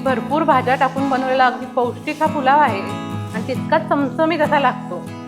अगदी भरपूर भाज्या टाकून बनवलेला अगदी पौष्टिक हा पुलाव आहे. आणि तितकाच चमचमीत असा लागतो.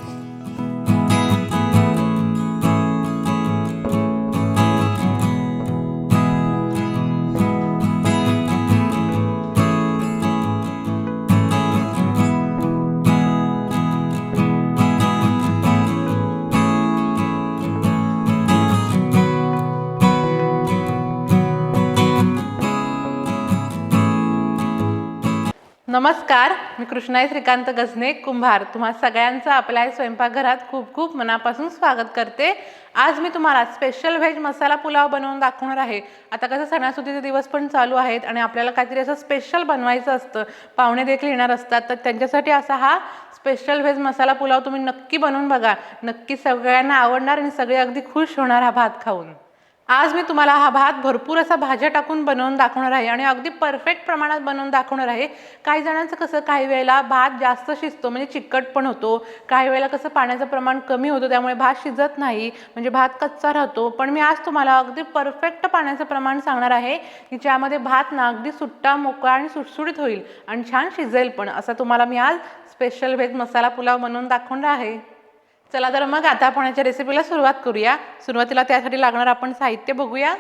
नमस्कार मी कृष्णाई श्रीकांत गजने कुंभार. तुम्हा सगळ्यांचं आपल्या स्वयंपाकघरात खूप खूप मनापासून स्वागत करते. आज मी तुम्हाला स्पेशल व्हेज मसाला पुलाव बनवून दाखवणार आहे. आता कसं सणासुदीचे दिवस पण चालू आहेत आणि आपल्याला काहीतरी असं स्पेशल बनवायचं असतं. पाहुणे देखील येणार असतात तर त्यांच्यासाठी असा हा स्पेशल व्हेज मसाला पुलाव तुम्ही नक्की बनवून बघा. नक्की सगळ्यांना आवडणार आणि सगळे अगदी खुश होणार हा भात खाऊन. आज मी तुम्हाला हा भात भरपूर असा भाज्या टाकून बनवून दाखवणार आहे आणि अगदी परफेक्ट प्रमाणात बनवून दाखवणार आहे. काही जणांचं कसं काही वेळेला भात जास्त शिजतो म्हणजे चिकट पण होतो. काही वेळेला कसं पाण्याचं प्रमाण कमी होतं त्यामुळे भात शिजत नाही. म्हणजे भात कच्चा राहतो. पण मी आज तुम्हाला अगदी परफेक्ट पाण्याचं प्रमाण सांगणार आहे की ज्यामध्ये भात ना अगदी सुट्टा मोकळा आणि सुटसुटीत होईल आणि छान शिजेल पण असं तुम्हाला मी आज स्पेशल व्हेज मसाला पुलाव बनवून दाखवणार आहे. चला तर मग आता आपण याच्या रेसिपीला सुरुवात करूया. सुरुवातीला त्यासाठी लागणार आपण साहित्य बघूया.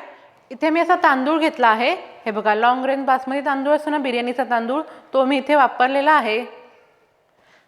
इथे मी असा तांदूळ घेतला आहे. हे बघा लॉंग रेंज बासमती तांदूळ असतो ना बिर्याणीचा तांदूळ तो मी इथे वापरलेला आहे.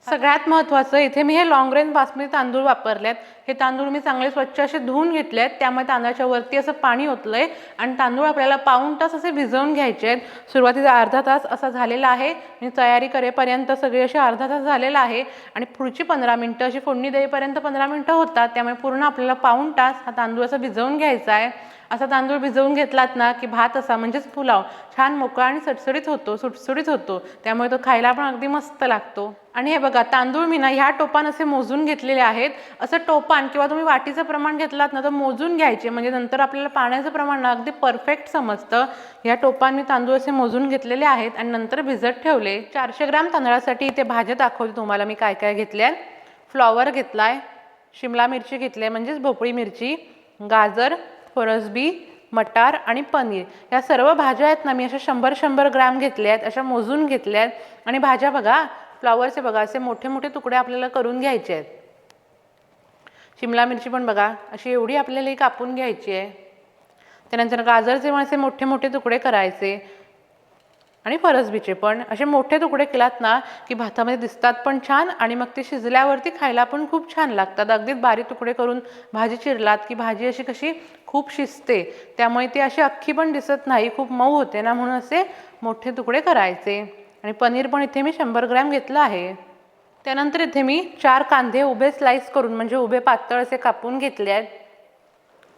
सगळ्यात महत्त्वाचं इथे मी हे लॉंग रेंज बासमती तांदूळ वापरलेत. हे तांदूळ मी चांगले स्वच्छ असे धुवून घेतलेत. त्यामुळे तांदळाच्या वरती असं पाणी ओतलं आहे आणि तांदूळ आपल्याला पाऊण तास असे भिजवून घ्यायचे आहेत. सुरुवातीचा अर्धा तास असा झालेला आहे. मी तयारी करेपर्यंत सगळे असे अर्धा तास झालेला आहे आणि पुढची पंधरा मिनटं अशी फोडणी देईपर्यंत पंधरा मिनटं होतात. त्यामुळे पूर्ण आपल्याला पाऊण तास हा तांदूळ असा भिजवून घ्यायचा आहे. असा तांदूळ भिजवून घेतलात ना की भात असा म्हणजेच पुलाव छान मोकळा आणि सडसडीत होतो सुटसुटीत होतो. त्यामुळे तो खायला पण अगदी मस्त लागतो. आणि हे बघा तांदूळ मी ना ह्या टोपान असे मोजून घेतलेले आहेत. असं टोपान किंवा तुम्ही वाटीचं प्रमाण घेतलात ना तर मोजून घ्यायचे. म्हणजे नंतर आपल्याला पाण्याचं प्रमाण ना अगदी परफेक्ट समजतं. ह्या टोपान मी तांदूळ असे मोजून घेतलेले आहेत आणि नंतर भिजत ठेवले. चारशे ग्राम तांदळासाठी इथे भाज्या दाखवते तुम्हाला मी काय काय घेतल्या फ्लॉवर घेतला आहे शिमला मिरची घेतली आहे म्हणजेच भोपळी मिरची गाजर फरसबी मटार आणि पनीर. या सर्व भाज्या आहेत ना मी अशा शंभर शंभर ग्रॅम घेतल्या आहेत अशा मोजून घेतल्या आहेत. आणि भाज्या बघा फ्लॉवरचे बघा असे मोठे मोठे तुकडे आपल्याला करून घ्यायचे आहेत. शिमला मिरची पण बघा अशी एवढी आपल्याला ही कापून घ्यायची आहे. त्यानंतर गाजरचे पण असे मोठे मोठे तुकडे करायचे आणि फरसबीचे पण असे मोठे तुकडे केलात ना की भातामध्ये दिसतात पण छान आणि मग ते शिजल्यावरती खायला पण खूप छान लागतात. अगदीच बारीक तुकडे करून भाजी चिरलात की भाजी अशी कशी खूप शिजते. त्यामुळे ती अशी अख्खी पण दिसत नाही खूप मऊ होते ना म्हणून असे मोठे तुकडे करायचे. आणि पनीर पण इथे मी शंभर ग्रॅम घेतलं आहे. त्यानंतर इथे मी चार कांदे उभे स्लाईस करून म्हणजे उभे पातळ असे कापून घेतले आहेत.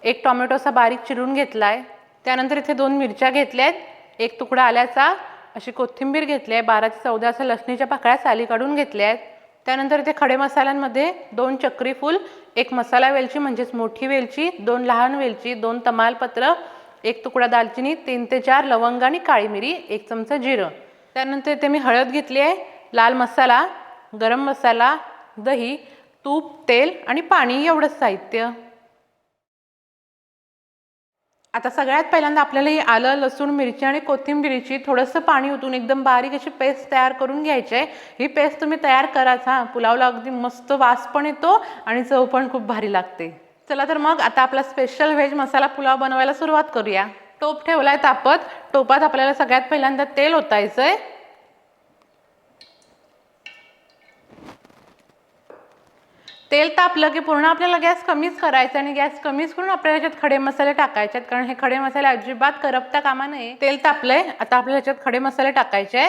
एक टोमॅटो असा बारीक चिरून घेतला आहे त्यानंतर इथे दोन मिरच्या घेतल्या आहेत. एक तुकडा आल्याचा अशी कोथिंबीर घेतली आहे बारा ते चौदा असं लसणीच्या पाकळ्या साली काढून घेतल्या आहेत. त्यानंतर ते खडे मसाल्यांमध्ये दोन चक्री फूल एक मसाला वेलची म्हणजेच मोठी वेलची दोन लहान वेलची दोन तमालपत्र एक तुकडा दालचिनी तीन ते चार लवंग आणि काळी मिरी एक चमचा जिरं. त्यानंतर इथे मी हळद घेतली आहे लाल मसाला गरम मसाला दही तूप तेल आणि पाणी एवढंच साहित्य. आता सगळ्यात पहिल्यांदा आपल्याला ही आलं लसूण मिरची आणि कोथिंबिरीची थोडंसं पाणी ओतून एकदम बारीक अशी पेस्ट तयार करून घ्यायची आहे. ही पेस्ट तुम्ही तयार कराच हां पुलावला अगदी मस्त वास पण येतो आणि चव पण खूप भारी लागते. चला तर मग आता आपला स्पेशल व्हेज मसाला पुलाव बनवायला सुरुवात करूया. टोप ठेवला आहे तापत टोपात आपल्याला सगळ्यात पहिल्यांदा तेल ओतायचं आहे तेल तापलं की पूर्ण आपल्याला गॅस कमीच करायचा आणि गॅस कमीच करून आपल्याला ह्याच्यात खडे मसाले टाकायचे आहेत. कारण हे खडे मसाले अजिबात करपता कामा नये तेल तापलंय. आता आपल्याला ह्याच्यात खडे मसाले टाकायचे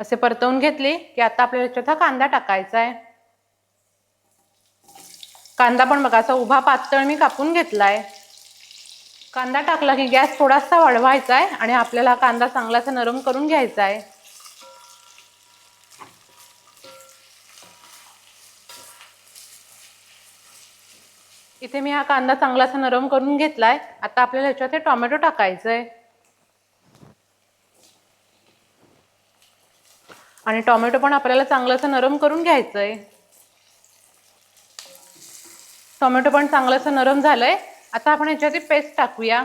असे परतवून घेतले की आता आपल्याला ह्याच्यात हा कांदा टाकायचा आहे. कांदा पण बघा असा उभा पातळ मी कापून घेतलाय. कांदा टाकला की गॅस थोडासा वाढवायचा आहे आणि आपल्याला हा कांदा चांगलासा नरम करून घ्यायचा आहे इथे मी हा कांदा चांगलासा नरम करून घेतलाय. आता आपल्याला ह्याच्यात हे टोमॅटो टाकायचं आहे आणि टोमॅटो पण आपल्याला चांगलंसं नरम करून घ्यायचं आहे टोमॅटो पण चांगलंसं नरम झालंय. आता आपण ह्याच्यात पेस्ट टाकूया.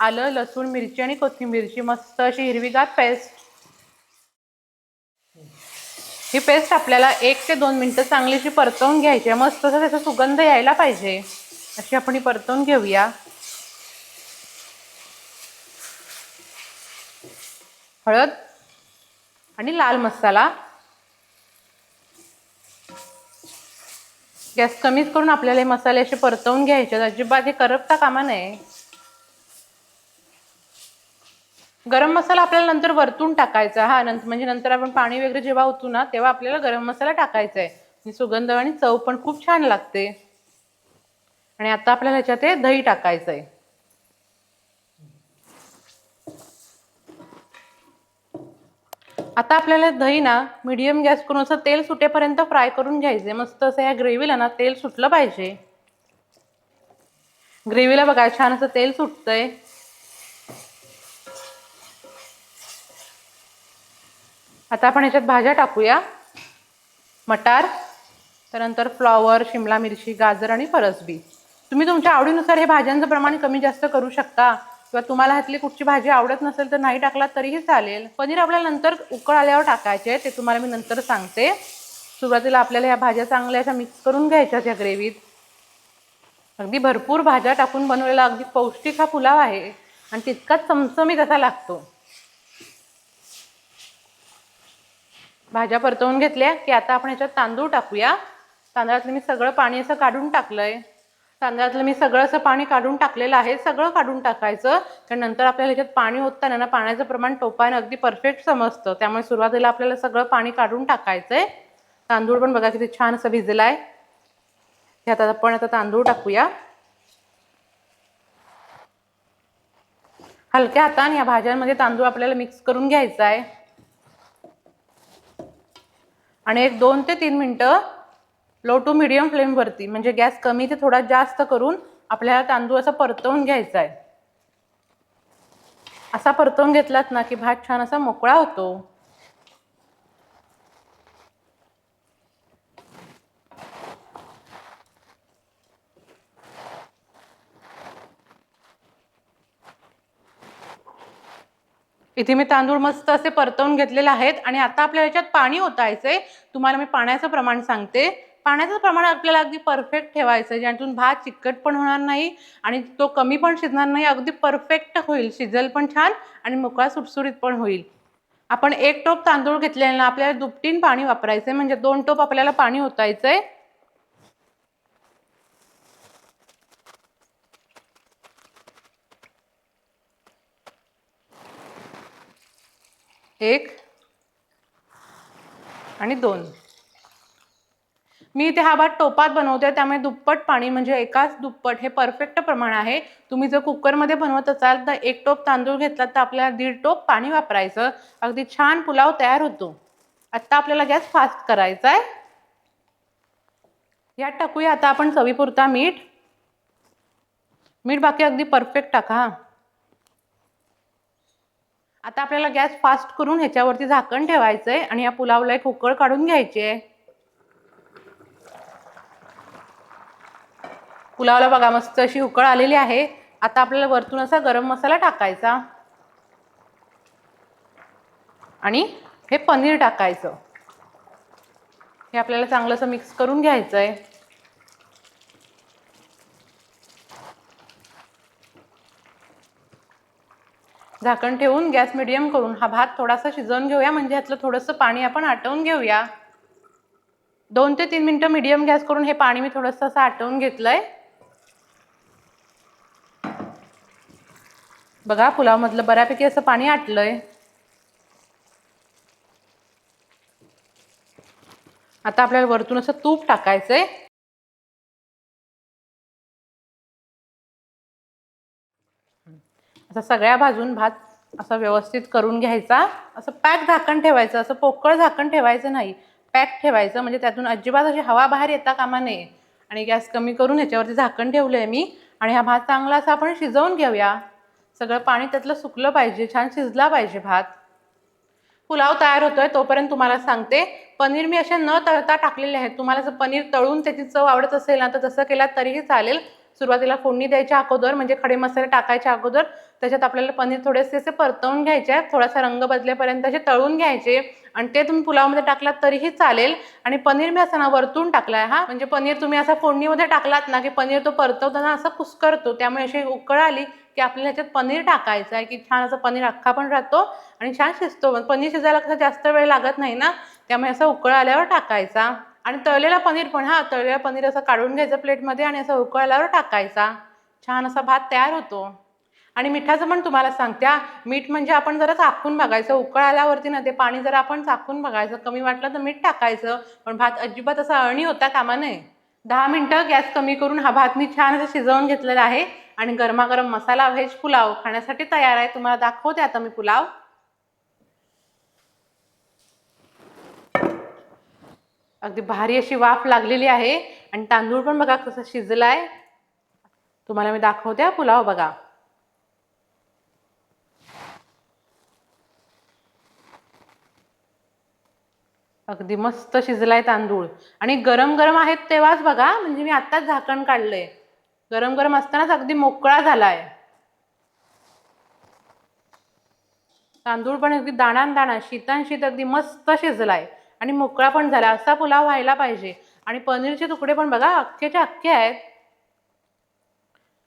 आलं लसूण मिरची आणि कोथिंबीरची मस्त अशी हिरवीगार पेस्ट ही पेस्ट आपल्याला एक ते दोन मिनटं चांगलीशी परतवून घ्यायची आहे. मस्त असं त्याचा सुगंध यायला पाहिजे. अशी आपण ही परतवून घेऊया. हळद आणि लाल मसाला. गॅस कमीच करून आपल्याला हे मसाले असे परतवून घ्यायचे अजिबात हे करपता कामा नये. गरम मसाला आपल्याला नंतर वरतून टाकायचा हा नंतर म्हणजे नंतर आपण पाणी वगैरे जेव्हा होतो ना तेव्हा आपल्याला गरम मसाला टाकायचा आहे. सुगंध आणि चव पण खूप छान लागते. आणि आता आपल्याला ह्याच्यात हे दही टाकायचं आहे. आता आपल्याला दही ना मीडियम गॅस करून असं तेल सुटेपर्यंत फ्राय करून घ्यायचे. मस्त असं या ग्रेव्हीला ना तेल सुटलं पाहिजे. ग्रेव्हीला बघा छान असं तेल सुटतंय. आता आपण याच्यात भाज्या टाकूया. मटार त्यानंतर फ्लॉवर शिमला मिरची गाजर आणि फरसबी. तुम्ही तुमच्या आवडीनुसार हे भाज्यांचं प्रमाण कमी जास्त करू शकता. किंवा तुम्हाला ह्यातली कुठची भाजी आवडत नसेल तर नाही टाकला तरीही चालेल. पनीर आपल्याला नंतर उकळ आल्यावर टाकायचे ते तुम्हाला मी नंतर सांगते. सुरुवातीला आपल्याला ह्या भाज्या चांगल्या अशा मिक्स करून घ्यायच्या त्या ग्रेव्हीत अगदी भरपूर भाज्या टाकून बनवलेला अगदी पौष्टिक हा पुलाव आहे आणि तितकाच चमचमीत असा लागतो. भाज्या परतवून घेतल्या की आता आपण ह्याच्यात तांदूळ टाकूया. तांदळातलं मी सगळं पाणी असं काढून टाकलं आहे तांदळातलं मी सगळं असं पाणी काढून टाकलेलं आहे. सगळं काढून टाकायचं. कारण नंतर आपल्याला ह्याच्यात पाणी होताना ना पाण्याचं प्रमाण टोपायनं अगदी परफेक्ट समजतं. त्यामुळे सुरुवातीला आपल्याला सगळं पाणी काढून टाकायचं आहे तांदूळ पण बघा किती छान असं भिजलाय. ह्यात आपण आता तांदूळ टाकूया. हलक्या हाताने या भाज्यांमध्ये तांदूळ आपल्याला मिक्स करून घ्यायचा आहे आणि एक दोन ते तीन मिनटं लो टू मिडियम फ्लेमवरती म्हणजे गॅस कमी ते थोडा जास्त करून आपल्याला तांदूळ असा परतवून घ्यायचा आहे. असा परतवून घेतलात ना की भात छान असा मोकळा होतो. इथे मी तांदूळ मस्त असे परतवून घेतलेले आहेत आणि आता आपल्या याच्यात पाणी ओतायचंय. तुम्हाला मी पाण्याचं प्रमाण सांगते. पाण्याचं प्रमाण आपल्याला अगदी परफेक्ट ठेवायचं आहे ज्यातून भात चिकट पण होणार नाही आणि तो कमी पण शिजणार नाही अगदी परफेक्ट होईल. शिजल पण छान आणि मोकळा सुटसुटीत पण होईल. आपण एक टोप तांदूळ घेतलेला ना आपल्याला दुपटीन पाणी वापरायचंय. म्हणजे दोन टोप आपल्याला पाणी ओतायचंय. एक आणि दोन. मी इथे हा भात टोपात बनवते त्यामुळे दुप्पट पाणी म्हणजे एकाच दुप्पट हे परफेक्ट प्रमाण आहे. तुम्ही जर कुकरमध्ये बनवत असाल तर एक टोप तांदूळ घेतला तर आपल्याला दीड टोप पाणी वापरायचं. अगदी छान पुलाव तयार होतो. आत्ता आपल्याला गॅस फास्ट करायचा आहे. यात टाकूया आता आपण चवीपुरता मीठ. मीठ बाकी अगदी परफेक्ट टाका आता आपल्याला गॅस फास्ट करून ह्याच्यावरती झाकण ठेवायचं आहे आणि या पुलावला एक उकळ काढून घ्यायची आहे. पुलावला बघा मस्त अशी उकळ आलेली आहे. आता आपल्याला वरतून असा गरम मसाला टाकायचा. आणि हे पनीर टाकायचं. हे आपल्याला चांगलंसं मिक्स करून घ्यायचं आहे झाकण ठेवून गॅस मिडियम करून हा भात थोडासा शिजवून घेऊया. म्हणजे ह्यातलं थोडंसं पाणी आपण आटवून घेऊया. दोन ते तीन मिनटं मिडियम गॅस करून हे पाणी मी थोडंसं असं आटवून घेतलंय. बघा पुलावमधलं बऱ्यापैकी असं पाणी आटलंय. आता आपल्याला वरतून असं तूप टाकायचंय. असं सगळ्या बाजून भात असं व्यवस्थित करून घ्यायचा. असं पॅक झाकण ठेवायचं असं पोकळ झाकण ठेवायचं नाही. पॅक ठेवायचं म्हणजे त्यातून अजिबात अशी हवा बाहेर येता कामा नये. आणि गॅस कमी करून ह्याच्यावरती झाकण ठेवलं आहे मी. आणि हा भात चांगला असा आपण शिजवून घेऊया. सगळं पाणी त्यातलं सुकलं पाहिजे छान शिजला पाहिजे भात. पुलाव तयार होतोय तोपर्यंत तुम्हाला सांगते. पनीर मी असे न तळता टाकलेले आहेत. तुम्हाला जर पनीर तळून त्याची चव आवडत असेल ना तर तसं केला तरीही चालेल. सुरुवातीला फोडणी द्यायच्या अगोदर म्हणजे खडे मसाले टाकायच्या अगोदर त्याच्यात आपल्याला पनीर थोडेसे असे परतवून घ्यायचे आहेत. थोडासा रंग बदलेपर्यंत असे तळून घ्यायचे. आणि ते तुम्ही पुलावमध्ये टाकलात तरीही चालेल. आणि पनीर मी असं ना वरतून टाकलाय हा. म्हणजे पनीर तुम्ही असा फोडणीमध्ये टाकलात ना की पनीर तो परतवताना असं कुस्करतो. त्यामुळे अशी उकळ आली की आपल्याला ह्याच्यात पनीर टाकायचं आहे की छान असं पनीर अख्खा पण राहतो आणि छान शिजतो. पनीर शिजायला कसं जास्त वेळ लागत नाही ना त्यामुळे असं उकळ आल्यावर टाकायचा. आणि तळलेला पनीर पण हा तळलेला पनीर असं काढून घ्यायचं प्लेटमध्ये आणि असं उकळ आल्यावर टाकायचा. छान असा भात तयार होतो. आणि मिठाचं पण तुम्हाला सांगते मीठ म्हणजे आपण जरा चाखून बघायचं. उकळ आल्यावरती ना ते पाणी जरा आपण चाखून बघायचं. कमी वाटलं तर मीठ टाकायचं. पण भात अजिबात असा अळणी होता कामा नये. दहा मिनटं गॅस कमी करून हा भात मी छान असं शिजवून घेतलेला आहे. आणि गरमागरम मसाला व्हेज पुलाव खाण्यासाठी तयार आहे. तुम्हाला दाखवते आता मी पुलाव. अगदी भारी अशी वाफ लागलेली आहे. आणि तांदूळ पण बघा कसं शिजलाय. तुम्हाला मी दाखवते पुलाव बघा. अगदी मस्त शिजलाय तांदूळ. आणि गरम गरम आहेत तेव्हाच बघा म्हणजे मी आत्ताच झाकण काढलंय. गरम गरम असतानाच अगदी मोकळा झालाय. तांदूळ पण अगदी दाणान दाणा शीतान शीत अगदी मस्त शिजलाय. आणि मोकळा पण झाला. असा पुलाव व्हायला पाहिजे. आणि पनीरचे तुकडे पण बघा अख्ख्याच्या अख्खे आहेत.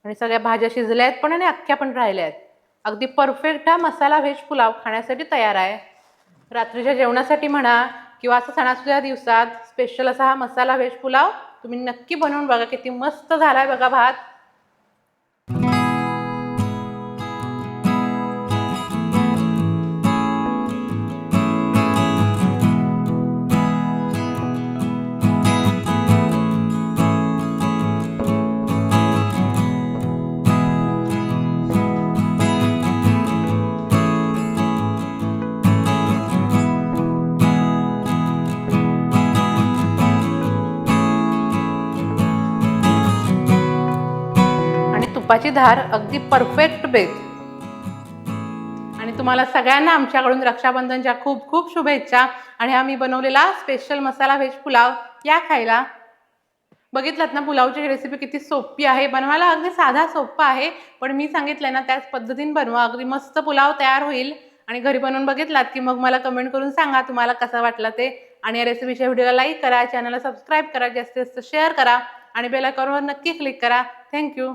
आणि सगळ्या भाज्या शिजल्या आहेत पण आणि अख्ख्या पण राहिल्या आहेत. अगदी परफेक्ट हा मसाला व्हेज पुलाव खाण्यासाठी तयार आहे. रात्रीच्या जेवणासाठी म्हणा किंवा असं सणासुद्या दिवसात स्पेशल असा हा मसाला व्हेज पुलाव तुम्ही नक्की बनवून बघा. किती मस्त झाला आहे बघा भात. तुपाची धार अगदी परफेक्ट बेत. आणि तुम्हाला सगळ्यांना आमच्याकडून रक्षाबंधनच्या खूप खूप शुभेच्छा. आणि हा मी बनवलेला स्पेशल मसाला व्हेज पुलाव या खायला. बघितलात ना पुलावची रेसिपी किती सोपी आहे. बनवायला अगदी साधा सोपा आहे. पण मी सांगितलंय ना त्याच पद्धतीने बनवा. अगदी मस्त पुलाव तयार होईल. आणि घरी बनवून बघितलात की मग मला कमेंट करून सांगा तुम्हाला कसा वाटला ते. आणि या रेसिपीच्या व्हिडिओला लाईक करा. चॅनलला सबस्क्राईब करा. जास्तीत जास्त शेअर करा. आणि बेल आयकॉनवर नक्की क्लिक करा. थँक्यू